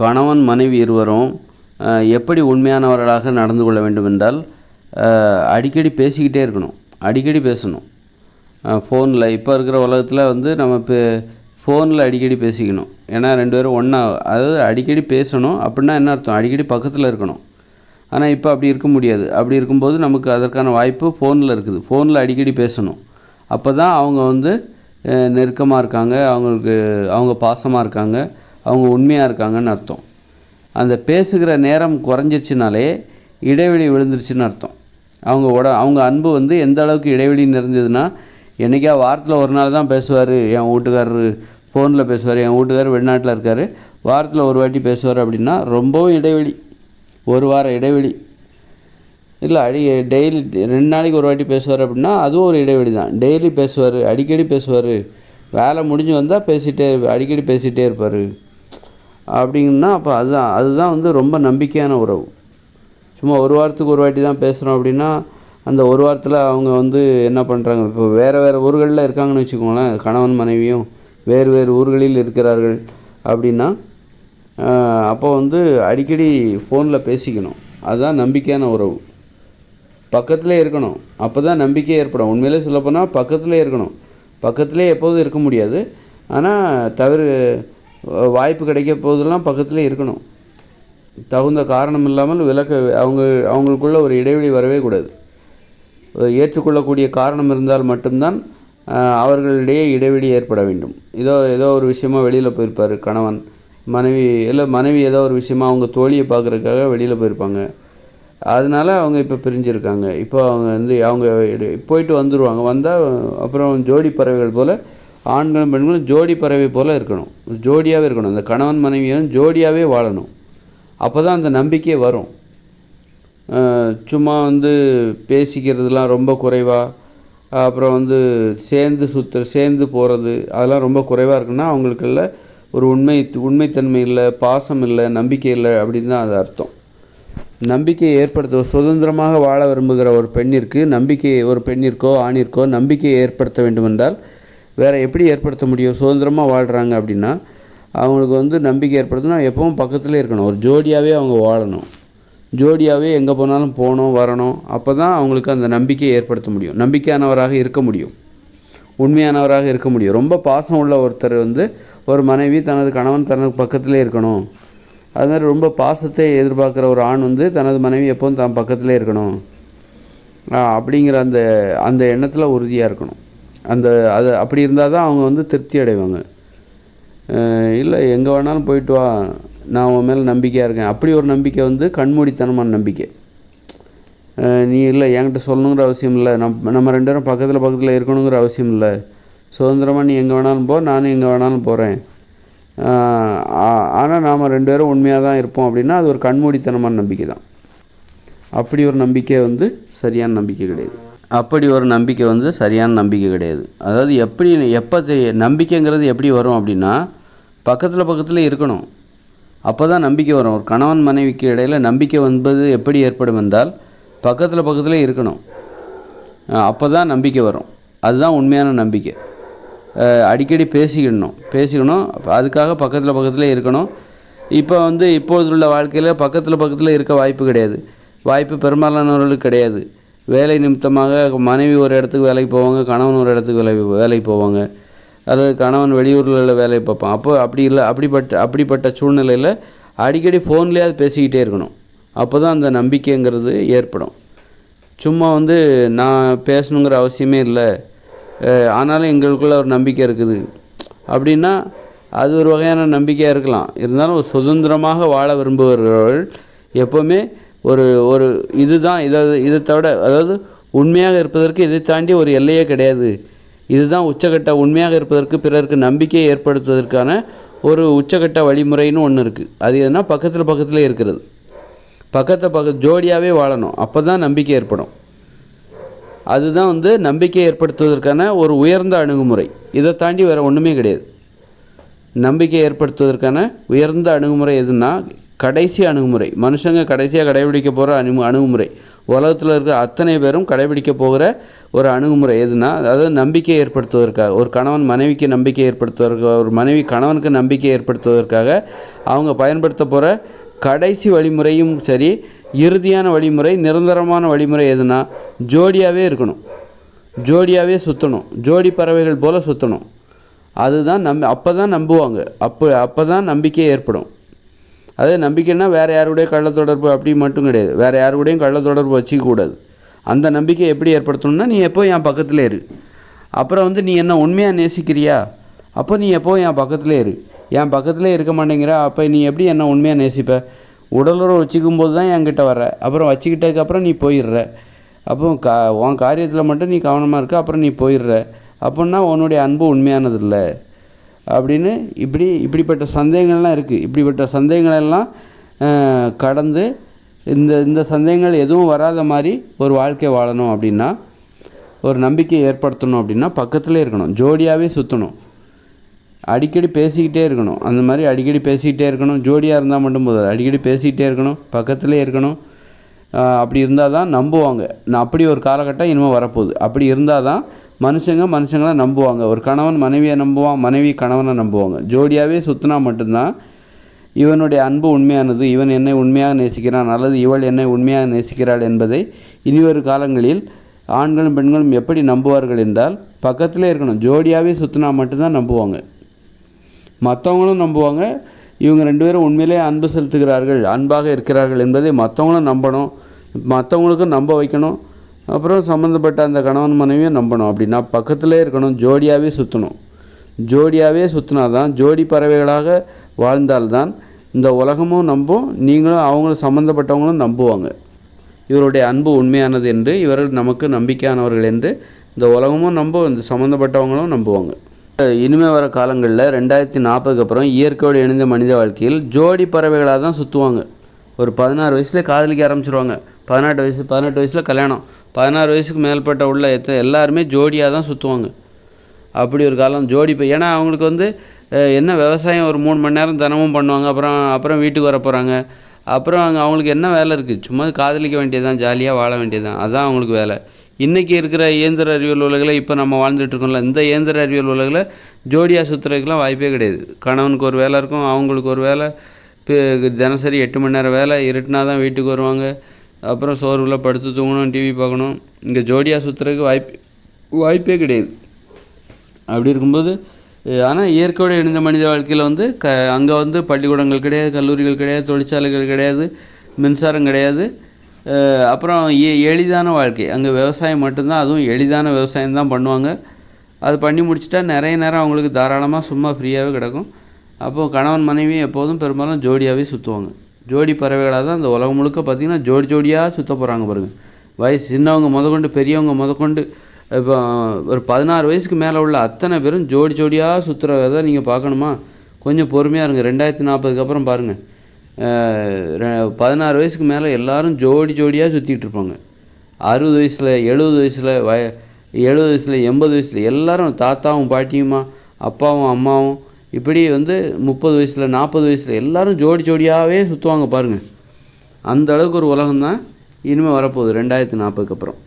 கணவன் மனைவி இருவரும் எப்படி உண்மையானவர்களாக நடந்து கொள்ள வேண்டும் என்றால் அடிக்கடி பேசிக்கிட்டே இருக்கணும். அடிக்கடி பேசணும். ஃபோனில் இப்போ இருக்கிற உலகத்தில் வந்து நம்ம இப்போ ஃபோனில் அடிக்கடி பேசிக்கணும். ஏன்னா ரெண்டு பேரும் ஒன்றா அதாவது அடிக்கடி பேசணும் அப்படின்னா என்ன அர்த்தம்? அடிக்கடி பக்கத்தில் இருக்கணும். ஆனால் இப்போ அப்படி இருக்க முடியாது. அப்படி இருக்கும்போது நமக்கு அதற்கான வாய்ப்பு ஃபோனில் இருக்குது. ஃபோனில் அடிக்கடி பேசணும். அப்போ தான் அவங்க வந்து நெருக்கமாக இருக்காங்க. அவங்களுக்கு அவங்க பாசமாக இருக்காங்க. அவங்க உண்மையாக இருக்காங்கன்னு அர்த்தம். அந்த பேசுகிற நேரம் குறைஞ்சிருச்சுனாலே இடைவெளி விழுந்துருச்சுன்னு அர்த்தம். அவங்க உட அவங்க அன்பு வந்து எந்த அளவுக்கு இடைவெளி நிறைஞ்சதுன்னா என்றைக்கா வாரத்தில் ஒரு நாள் தான் பேசுவார் என் வீட்டுக்காரரு ஃபோனில் பேசுவார் என் வீட்டுக்காரர் வெளிநாட்டில் இருக்கார் வாரத்தில் ஒரு வாட்டி பேசுவார் அப்படின்னா ரொம்பவும் இடைவெளி. ஒரு வார இடைவெளி. இல்லை அடி டெய்லி ரெண்டு நாளைக்கு ஒரு வாட்டி பேசுவார் அப்படின்னா அதுவும் ஒரு இடைவெளி தான். டெய்லி பேசுவார் அடிக்கடி பேசுவார். வேலை முடிஞ்சு வந்தால் பேசிகிட்டே அடிக்கடி பேசிகிட்டே இருப்பார். அப்படின்னா அப்போ அதுதான் அதுதான் வந்து ரொம்ப நம்பிக்கையான உறவு. சும்மா ஒரு வாரத்துக்கு ஒரு வாட்டி தான் பேசுகிறோம் அப்படின்னா அந்த ஒரு வாரத்தில் அவங்க வந்து என்ன பண்ணுறாங்க இப்போ வேறு வேறு ஊர்களில் இருக்காங்கன்னு வச்சுக்கோங்களேன் கணவன் மனைவியும் வேறு வேறு ஊர்களில் இருக்கிறார்கள் அப்படின்னா அப்போ வந்து அடிக்கடி ஃபோனில் பேசிக்கணும். அதுதான் நம்பிக்கையான உறவு. பக்கத்தில் இருக்கணும். அப்போ தான் நம்பிக்கை ஏற்படும். உண்மையிலே சொல்லப்போனால் பக்கத்துலேயே இருக்கணும். பக்கத்துலேயே எப்போதும் இருக்க முடியாது. ஆனால் தவிர வாய்ப்பு கிடைக்க போதெல்லாம் பக்கத்தில் இருக்கணும். தகுந்த காரணம் இல்லாமல் விலக்க அவங்க அவங்களுக்குள்ள ஒரு இடைவெளி வரவே கூடாது. ஏற்றுக்கொள்ளக்கூடிய காரணம் இருந்தால் மட்டும்தான் அவர்களிடையே இடைவெளி ஏற்பட வேண்டும். ஏதோ ஏதோ ஒரு விஷயமா வெளியில் போயிருப்பார் கணவன். மனைவி இல்லை மனைவி ஏதோ ஒரு விஷயமா அவங்க தோழியை பார்க்குறதுக்காக வெளியில் போயிருப்பாங்க. அதனால அவங்க இப்போ பிரிஞ்சிருக்காங்க. இப்போ அவங்க வந்து அவங்க போயிட்டு வந்துடுவாங்க வந்தால் அப்புறம் ஜோடி பறவைகள் போல் ஆண்களும் பெண்களும் ஜோடி பறவை போல் இருக்கணும். ஜோடியாகவே இருக்கணும். அந்த கணவன் மனைவியும் ஜோடியாகவே வாழணும். அப்போ தான் அந்த நம்பிக்கை வரும். சும்மா வந்து பேசிக்கிறதுலாம் ரொம்ப குறைவாக அப்புறம் வந்து சேர்ந்து சுற்று சேர்ந்து போகிறது அதெல்லாம் ரொம்ப குறைவாக இருக்குன்னா அவங்களுக்குள்ள ஒரு உண்மை உண்மைத்தன்மை இல்லை பாசம் இல்லை நம்பிக்கை இல்லை அப்படின்னு தான் அது அர்த்தம். நம்பிக்கையை ஏற்படுத்த சுதந்திரமாக வாழ விரும்புகிற ஒரு பெண்ணிற்கு நம்பிக்கையை ஒரு பெண்ணிற்கோ ஆணிற்கோ நம்பிக்கையை ஏற்படுத்த வேண்டுமென்றால் வேறு எப்படி ஏற்படுத்த முடியும்? சுதந்திரமாக வாழ்கிறாங்க அப்படின்னா அவங்களுக்கு வந்து நம்பிக்கை ஏற்படுத்தினா எப்பவும் பக்கத்துலேயே இருக்கணும். ஒரு ஜோடியாகவே அவங்க வாழணும். ஜோடியாகவே எங்கே போனாலும் போகணும் வரணும். அப்போ தான் அவங்களுக்கு அந்த நம்பிக்கையை ஏற்படுத்த முடியும். நம்பிக்கையானவராக இருக்க முடியும். உண்மையானவராக இருக்க முடியும். ரொம்ப பாசம் உள்ள ஒருத்தர் வந்து ஒரு மனைவி தனது கணவன் தனது பக்கத்திலே இருக்கணும். அது மாதிரி ரொம்ப பாசத்தை எதிர்பார்க்குற ஒரு ஆண் வந்து தனது மனைவி எப்போவும் தான் பக்கத்திலே இருக்கணும். அப்படிங்கிற அந்த அந்த எண்ணத்தில் உறுதியாக இருக்கணும். அந்த அது அப்படி இருந்தால் தான் அவங்க வந்து திருப்தி அடைவாங்க. இல்லை எங்கே வேணாலும் போயிட்டு வா. நான் உன் மேலே நம்பிக்கையாக இருக்கேன். அப்படி ஒரு நம்பிக்கை வந்து கண்மூடித்தனமான நம்பிக்கை. நீ இல்லை என்கிட்ட சொல்லணுங்கிற அவசியம் இல்லை. நம் நம்ம ரெண்டு பேரும் பக்கத்தில் பக்கத்தில் இருக்கணுங்கிற அவசியம் இல்லை. சுதந்திரமாக நீ எங்கே வேணாலும் போ நானும் எங்கே வேணாலும் போகிறேன் ஆனால் நாம் ரெண்டு பேரும் உண்மையாக தான் இருப்போம் அப்படின்னா அது ஒரு கண்மூடித்தனமான நம்பிக்கை தான் அப்படி ஒரு நம்பிக்கை வந்து சரியான நம்பிக்கை கிடையாது. அப்படி ஒரு நம்பிக்கை வந்து சரியான நம்பிக்கை கிடையாது. அதாவது எப்படி எப்போ தெரிய நம்பிக்கைங்கிறது எப்படி வரும் அப்படின்னா பக்கத்தில் பக்கத்தில் இருக்கணும். அப்போ தான் நம்பிக்கை வரும். ஒரு கணவன் மனைவிக்கு இடையில் நம்பிக்கை என்பது எப்படி ஏற்படும் என்றால் பக்கத்தில் பக்கத்தில் இருக்கணும். அப்போ தான் நம்பிக்கை வரும். அதுதான் உண்மையான நம்பிக்கை. அடிக்கடி பேசிக்கிடணும் பேசிக்கணும். அதுக்காக பக்கத்தில் பக்கத்தில் இருக்கணும். இப்போ வந்து இப்போது உள்ள வாழ்க்கையில் பக்கத்தில் பக்கத்தில் இருக்க வாய்ப்பு கிடையாது. வாய்ப்பு பெரும்பாலானவர்களுக்கு கிடையாது. வேலை நிமித்தமாக மனைவி ஒரு இடத்துக்கு வேலைக்கு போவாங்க கணவன் ஒரு இடத்துக்கு வேலை வேலைக்கு போவாங்க. அதாவது கணவன் வெளியூரில் வேலையை பார்ப்பான். அப்போ அப்படி இல்லை அப்படிப்பட்ட அப்படிப்பட்ட சூழ்நிலையில் அடிக்கடி ஃபோன்லேயாவது பேசிக்கிட்டே இருக்கணும். அப்போ தான் அந்த நம்பிக்கைங்கிறது ஏற்படும். சும்மா வந்து நான் பேசணுங்கிற அவசியமே இல்லை. ஆனாலும் எங்களுக்குள்ள ஒரு நம்பிக்கை இருக்குது. அப்படின்னா அது ஒரு வகையான நம்பிக்கையாக இருக்கலாம். இருந்தாலும் சுதந்திரமாக வாழ விரும்புகிறவர்கள் எப்போவுமே ஒரு ஒரு இதுதான் இதை இதை தவிர அதாவது உண்மையாக இருப்பதற்கு இதை தாண்டி ஒரு எல்லையே கிடையாது. இதுதான் உச்சகட்ட உண்மையாக இருப்பதற்கு பிறருக்கு நம்பிக்கையை ஏற்படுத்துவதற்கான ஒரு உச்சகட்ட வழிமுறைன்னு ஒன்று இருக்குது அது எதுனா பக்கத்தில் பக்கத்தில் இருக்கிறது. பக்கத்தை பக்க ஜோடியாகவே வாழணும். அப்போ தான் நம்பிக்கை ஏற்படும். அதுதான் வந்து நம்பிக்கை ஏற்படுத்துவதற்கான ஒரு உயர்ந்த அணுகுமுறை. இதை தாண்டி வேறு ஒன்றுமே கிடையாது. நம்பிக்கை ஏற்படுத்துவதற்கான உயர்ந்த அணுகுமுறை எதுன்னா கடைசி அணுகுமுறை. மனுஷங்க கடைசியாக கடைபிடிக்க போகிற அணு அணுகுமுறை. உலகத்தில் இருக்கிற அத்தனை பேரும் கடைபிடிக்க போகிற ஒரு அணுகுமுறை எதுனா அதாவது நம்பிக்கை ஏற்படுத்துவதற்காக ஒரு கணவன் மனைவிக்கு நம்பிக்கை ஏற்படுத்துவதற்காக ஒரு மனைவி கணவனுக்கு நம்பிக்கை ஏற்படுத்துவதற்காக அவங்க பயன்படுத்த போகிற கடைசி வழிமுறையும் சரி இறுதியான வழிமுறை நிரந்தரமான வழிமுறை எதுனா ஜோடியாகவே இருக்கணும். ஜோடியாகவே சுற்றணும் ஜோடி பறவைகள் போல் சுற்றணும் அதுதான் நம் அப்போ தான் நம்புவாங்க. அப்போ அப்போ தான் நம்பிக்கை ஏற்படும். அதே நம்பிக்கைன்னா வேறு யாருடைய கள்ள தொடர்பு அப்படி மட்டும் கிடையாது. வேறு யாருடையும் கள்ள தொடர்பு வச்சுக்க அந்த நம்பிக்கை எப்படி ஏற்படுத்தணும்னா நீ எப்போ என் பக்கத்தில் இரு. அப்புறம் வந்து நீ என்ன உண்மையாக நேசிக்கிறியா? அப்போ நீ எப்போ என் பக்கத்தில் இரு. என் பக்கத்தில் இருக்க மாட்டேங்கிற அப்போ நீ எப்படி என்ன உண்மையாக நேசிப்ப? உடலுறவு வச்சுக்கும் போது தான் என்கிட்ட வர்ற. அப்புறம் வச்சுக்கிட்டதுக்கப்புறம் நீ போயிடுற. அப்போ கா உன் காரியத்தில் மட்டும் நீ கவனமாக இருக்க அப்புறம் நீ போயிடுற. அப்படின்னா உன்னுடைய அன்பு உண்மையானது இல்லை அப்படின்னு இப்படி இப்படிப்பட்ட சந்தேகங்கள்லாம் இருக்குது இப்படிப்பட்ட சந்தேகங்களெல்லாம் கடந்து இந்த இந்த சந்தேகங்கள் எதுவும் வராத மாதிரி ஒரு வாழ்க்கை வாழணும் அப்படின்னா ஒரு நம்பிக்கை ஏற்படுத்தணும் அப்படின்னா பக்கத்துலேயே இருக்கணும். ஜோடியாகவே சுற்றணும் அடிக்கடி பேசிக்கிட்டே இருக்கணும். அந்த மாதிரி அடிக்கடி பேசிக்கிட்டே இருக்கணும். ஜோடியாக இருந்தால் மட்டும் போதாது. அடிக்கடி பேசிக்கிட்டே இருக்கணும். பக்கத்துலேயே இருக்கணும். அப்படி இருந்தால் தான் நம்புவாங்க. நான் அப்படி ஒரு காலகட்டம் இனிமேல் வரப்போகுது. அப்படி இருந்தால் தான் மனுஷங்க மனுஷங்களை நம்புவாங்க. ஒரு கணவன் மனைவியை நம்புவான் மனைவி கணவனை நம்புவாங்க. ஜோடியாகவே சுற்றினா மட்டும்தான் இவனுடைய அன்பு உண்மையானது. இவன் என்னை உண்மையாக நேசிக்கிறான் அல்லது இவள் என்னை உண்மையாக நேசிக்கிறாள் என்பதை இனிவரும் காலங்களில் ஆண்களும் பெண்களும் எப்படி நம்புவார்கள் என்றால் பக்கத்திலே இருக்கணும். ஜோடியாகவே சுற்றினா மட்டும்தான் நம்புவாங்க. மற்றவங்களும் நம்புவாங்க. இவங்க ரெண்டு பேரும் உண்மையிலே அன்பு செலுத்துகிறார்கள் அன்பாக இருக்கிறார்கள் என்பதை மற்றவங்களும் நம்பணும். மற்றவங்களுக்கும் நம்ப வைக்கணும். அப்புறம் சம்மந்தப்பட்ட அந்த கணவன் மனைவியும் நம்பணும். அப்படின்னா பக்கத்திலே இருக்கணும் ஜோடியாகவே சுற்றணும் ஜோடியாகவே சுற்றினா தான் ஜோடி பறவைகளாக வாழ்ந்தால்தான் இந்த உலகமும் நம்பும் நீங்களும் அவங்களும் சம்மந்தப்பட்டவங்களும் நம்புவாங்க. இவருடைய அன்பு உண்மையானது என்று இவர்கள் நமக்கு நம்பிக்கையானவர்கள் என்று இந்த உலகமும் நம்பும் இந்த சம்மந்தப்பட்டவங்களும் நம்புவாங்க. இனிமே வர காலங்களில் ரெண்டாயிரத்தி நாற்பதுக்கு அப்புறம் இயற்கையோடு இணைந்த மனித வாழ்க்கையில் ஜோடி பறவைகளாக தான் சுற்றுவாங்க ஒரு பதினாறு வயசில் காதலிக்க ஆரம்பிச்சிருவாங்க. பதினெட்டு வயசு பதினெட்டு வயசில் கல்யாணம். பதினாறு வயசுக்கு மேற்பட்ட உள்ள எத்த எல்லாருமே ஜோடியாக தான் சுற்றுவாங்க அப்படி ஒரு காலம் ஜோடி இப்போ ஏன்னா அவங்களுக்கு வந்து என்ன விவசாயம் ஒரு மூணு மணி நேரம் தினமும் பண்ணுவாங்க அப்புறம் அப்புறம் வீட்டுக்கு வர போகிறாங்க அப்புறம் அங்கே அவங்களுக்கு என்ன வேலை இருக்குது சும்மா காதலிக்க வேண்டியதுதான் ஜாலியாக வாழ வேண்டியதுதான் அதுதான் அவங்களுக்கு வேலை. இன்றைக்கி இருக்கிற இயந்திர அறிவியல் உலகில் இப்போ நம்ம வாழ்ந்துட்டுருக்கோம்ல இந்த இயந்திர அறிவியல் உலகில் ஜோடியாக சுற்றுறதுக்கெலாம் வாய்ப்பே கிடையாது. கணவனுக்கு ஒரு வேலை இருக்கும் அவங்களுக்கு ஒரு வேலை இப்போ தினசரி எட்டு மணி நேரம் வேலை இருட்டினா தான் வீட்டுக்கு வருவாங்க. அப்புறம் சோர்வில் படுத்து தூங்கணும் டிவி பார்க்கணும். இங்கே ஜோடியாக சுற்றுறதுக்கு வாய்ப்பு வாய்ப்பே கிடையாது. அப்படி இருக்கும்போது ஆனால் இயற்கையோடு இணைந்த மனித வாழ்க்கையில் வந்து க அங்கே வந்து பள்ளிக்கூடங்கள் கிடையாது கல்லூரிகள் கிடையாது தொழிற்சாலைகள் கிடையாது மின்சாரம் கிடையாது. அப்புறம் எ எளிதான வாழ்க்கை. அங்கே விவசாயம் மட்டும்தான் அதுவும் எளிதான விவசாயம் தான் பண்ணுவாங்க. அது பண்ணி முடிச்சிட்டா நிறைய நேரம் அவங்களுக்கு தாராளமாக சும்மா ஃப்ரீயாகவே கிடக்கும். அப்போது கணவன் மனைவி எப்போதும் பெரும்பாலும் ஜோடியாகவே சுற்றுவாங்க ஜோடி பறவைகளாக தான் இந்த உலகம் முழுக்க பார்த்திங்கன்னா ஜோடி ஜோடியாக சுற்ற போகிறாங்க பாருங்கள் வயசு சின்னவங்க முதற்கொண்டு பெரியவங்க முதற்கொண்டு இப்போ ஒரு பதினாறு வயசுக்கு மேலே உள்ள அத்தனை பேரும் ஜோடி ஜோடியாக சுற்றுறத நீங்கள் பார்க்கணுமா? கொஞ்சம் பொறுமையாக இருங்க. ரெண்டாயிரத்தி நாற்பதுக்கு அப்புறம் பாருங்கள் பதினாறு வயசுக்கு மேலே எல்லோரும் ஜோடி ஜோடியாக சுற்றிட்டு இருப்பாங்க. அறுபது வயசில் எழுபது வயசில் வய எழுபது வயசில் எண்பது வயசில் எல்லாரும் தாத்தாவும் பாட்டியுமா அப்பாவும் அம்மாவும் இப்படி வந்து முப்பது வயசில் நாற்பது வயசில் எல்லாரும் ஜோடி ஜோடியாகவே சுற்றுவாங்க பாருங்கள் அந்த அளவுக்கு ஒரு உலகம் தான் இனிமேல் வரப்போகுது ரெண்டாயிரத்தி நாற்பதுக்கு அப்புறம்.